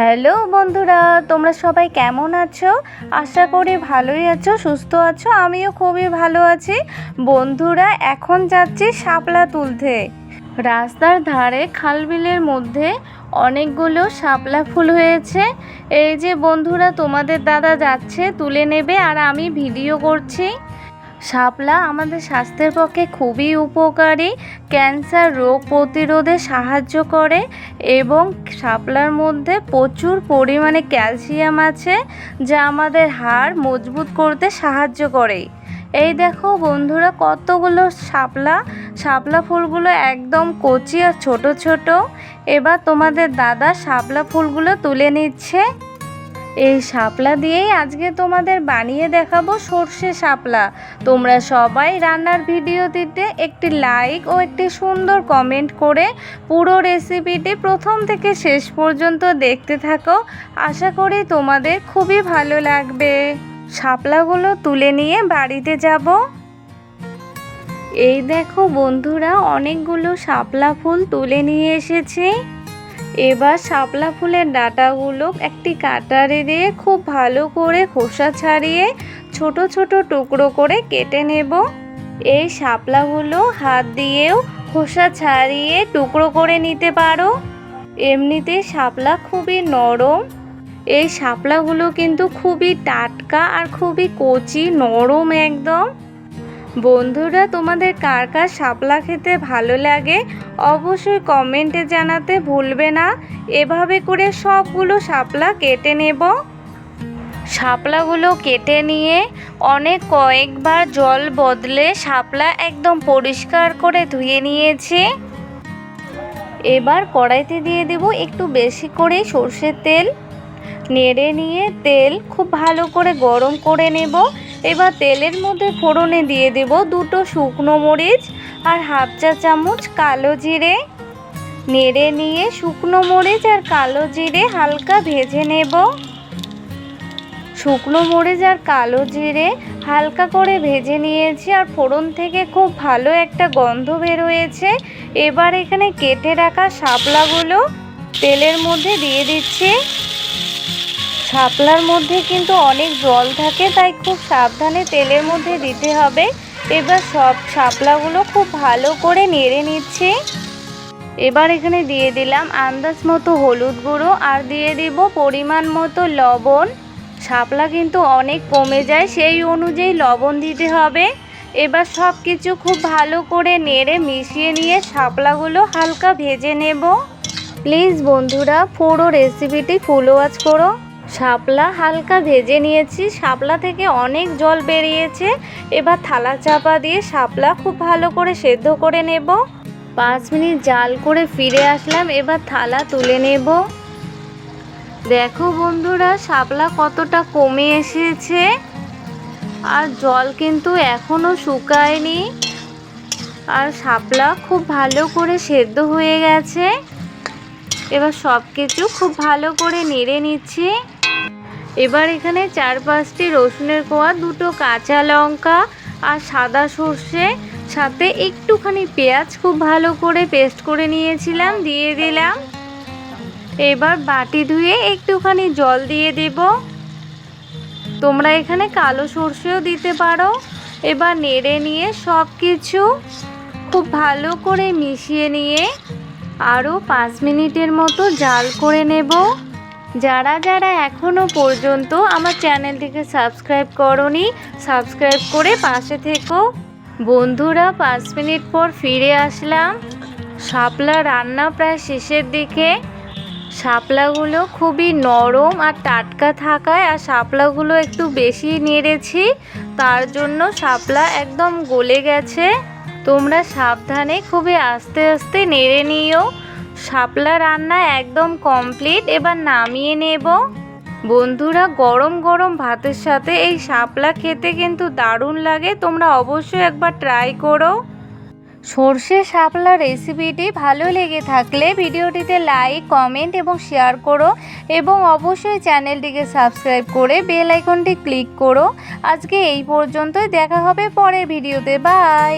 Hello বন্ধুরা, তোমরা সবাই কেমন আছো? আশা করি ভালোই আছো, সুস্থ আছো, আমিও খুবই ভালো আছি। বন্ধুরা, এখন যাচ্ছি শাপলা তুলতে। রাস্তার ধারে খালবিলের মধ্যে অনেকগুলো শাপলা ফুল হয়েছে। এই যে বন্ধুরা, তোমাদের দাদা যাচ্ছে, তুলে নেবে আর আমি ভিডিও করছি। শাপলা আমাদের স্বাস্থ্যের পক্ষে খুবই উপকারী, ক্যান্সার রোগ প্রতিরোধে সাহায্য করে এবং শাপলার মধ্যে প্রচুর পরিমাণে ক্যালসিয়াম আছে যা আমাদের হাড় মজবুত করতে সাহায্য করে। এই দেখো বন্ধুরা কতগুলো শাপলা শাপলা ফুলগুলো একদম কচি আর ছোট ছোট। এবার তোমাদের দাদা শাপলা ফুলগুলো তুলে নিচ্ছে। এই শাপলা দিয়েই আজকে তোমাদের বানিয়ে দেখাবো সর্ষে শাপলা। তোমরা সবাই রান্নার ভিডিও দিতে একটি লাইক ও একটি সুন্দর কমেন্ট করে পুরো রেসিপিটি প্রথম থেকে শেষ পর্যন্ত দেখতে থাকো। আশা করি তোমাদের খুবই ভালো লাগবে। শাপলাগুলো তুলে নিয়ে বাড়িতে যাব। এই দেখো বন্ধুরা, অনেকগুলো শাপলা ফুল তুলে নিয়ে এসেছি। এবার শাপলা ফুলের ডাঁটাগুলো একটি কাটারে দিয়ে খুব ভালো করে খোসা ছাড়িয়ে ছোট ছোট টুকরো করে কেটে নেব। এই শাপলাগুলো হাত দিয়েও খোসা ছাড়িয়ে টুকরো করে নিতে পারো। এমনিতে শাপলা খুবই নরম। এই শাপলাগুলো কিন্তু খুবই টাটকা আর খুবই কচি, নরম একদম। বন্ধুরা, তোমাদের কার কার শাপলা খেতে ভালো লাগে অবশ্যই কমেন্টে জানাতে ভুলবে না। এভাবে করে সবগুলো শাপলা কেটে নেব। শাপলাগুলো কেটে নিয়ে অনেক কয়েকবার জল বদলে শাপলা একদম পরিষ্কার করে ধুয়ে নিয়েছি। এবার কড়াইতে দিয়ে দেব একটু বেশি করে সর্ষের তেল। নেড়ে নিয়ে তেল খুব ভালো করে গরম করে নেব। এবার তেলের মধ্যে ফোড়নে দিয়ে দেব দুটো শুকনো মরিচ আর হাফ চা চামচ কালো জিরে। নেড়ে নিয়ে শুকনো মরিচ আর কালো জিরে হালকা ভেজে নেব। শুকনো মরিচ আর কালো জিরে হালকা করে ভেজে নিয়েছি আর ফোড়ন থেকে খুব ভালো একটা গন্ধ বের হয়েছে এবার এখানে কেটে রাখা শাপলাগুলো তেলের মধ্যে দিয়ে দিচ্ছি। শাপলার মধ্যে কিন্তু অনেক জল থাকে, তাই খুব সাবধানে তেলের মধ্যে দিতে হবে। এবার সব শাপলাগুলো খুব ভালো করে নেড়ে নিচ্ছি। এবার এখানে দিয়ে দিলাম আন্দাজ মতো হলুদ গুঁড়ো আর দিয়ে দিব পরিমাণ মতো লবণ। শাপলা কিন্তু অনেক কমে যায়, সেই অনুযায়ী লবণ দিতে হবে। এবার সব কিছু খুব ভালো করে নেড়ে মিশিয়ে নিয়ে শাপলাগুলো হালকা ভেজে নেব। প্লিজ বন্ধুরা পুরো রেসিপিটি ফুল ওয়াচ করো। শাপলা হালকা ভেজে নিয়েছি। শাপলা থেকে অনেক জল বেরিয়েছে। এবার থালা চাপা দিয়ে শাপলা খুব ভালো করে সেদ্ধ করে নেব। পাঁচ মিনিট জাল করে ফিরে আসলাম। এবার থালা তুলে নেব। দেখো বন্ধুরা, শাপলা কতটা কমে এসেছে। আর জল কিন্তু এখনও শুকায়নি। আর শাপলা খুব ভালো করে সেদ্ধ হয়ে গেছে। এবার সব কিছু খুব ভালো করে নেড়ে নিচ্ছি। এবার এখানে চার পাঁচটি রসুনের কোয়া, দুটো কাঁচা লঙ্কা আর সাদা সর্ষে, সাথে একটুখানি পেঁয়াজ খুব ভালো করে পেস্ট করে নিয়েছিলাম, দিয়ে দিলাম। এবার বাটি ধুয়ে একটুখানি জল দিয়ে দেব। তোমরা এখানে কালো সর্ষেও দিতে পারো। এবার নেড়ে নিয়ে সব কিছু খুব ভালো করে মিশিয়ে নিয়ে আরও পাঁচ মিনিটের মতো জাল করে নেব। যারা যারা এখনও পর্যন্ত আমার চ্যানেলটিকে সাবস্ক্রাইব করনি, সাবস্ক্রাইব করে পাশে থেকো। বন্ধুরা, পাঁচ মিনিট পর ফিরে আসলাম। শাপলা রান্না প্রায় শেষের দিকে। শাপলাগুলো খুবই নরম আর টাটকা থাকায় আর শাপলাগুলো একটু বেশি নেড়েছি। তার জন্য শাপলা একদম গলে গেছে। তোমরা সাবধানে খুবই আস্তে আস্তে নেড়ে নিও। শাপলা রান্না একদম কমপ্লিট এবার নামিয়ে নেব। বন্ধুরা, গরম গরম ভাতের সাথে এই শাপলা খেতে কিন্তু দারুণ লাগে। তোমরা অবশ্যই একবার ট্রাই করো। সর্ষে শাপলা রেসিপিটি ভালো লেগে থাকলে ভিডিওটিতে লাইক কমেন্ট এবং শেয়ার করো এবং অবশ্যই চ্যানেলটিকে সাবস্ক্রাইব করে বেল আইকনটি ক্লিক করো। আজকে এই পর্যন্তই। দেখা হবে পরের ভিডিওতে। বাই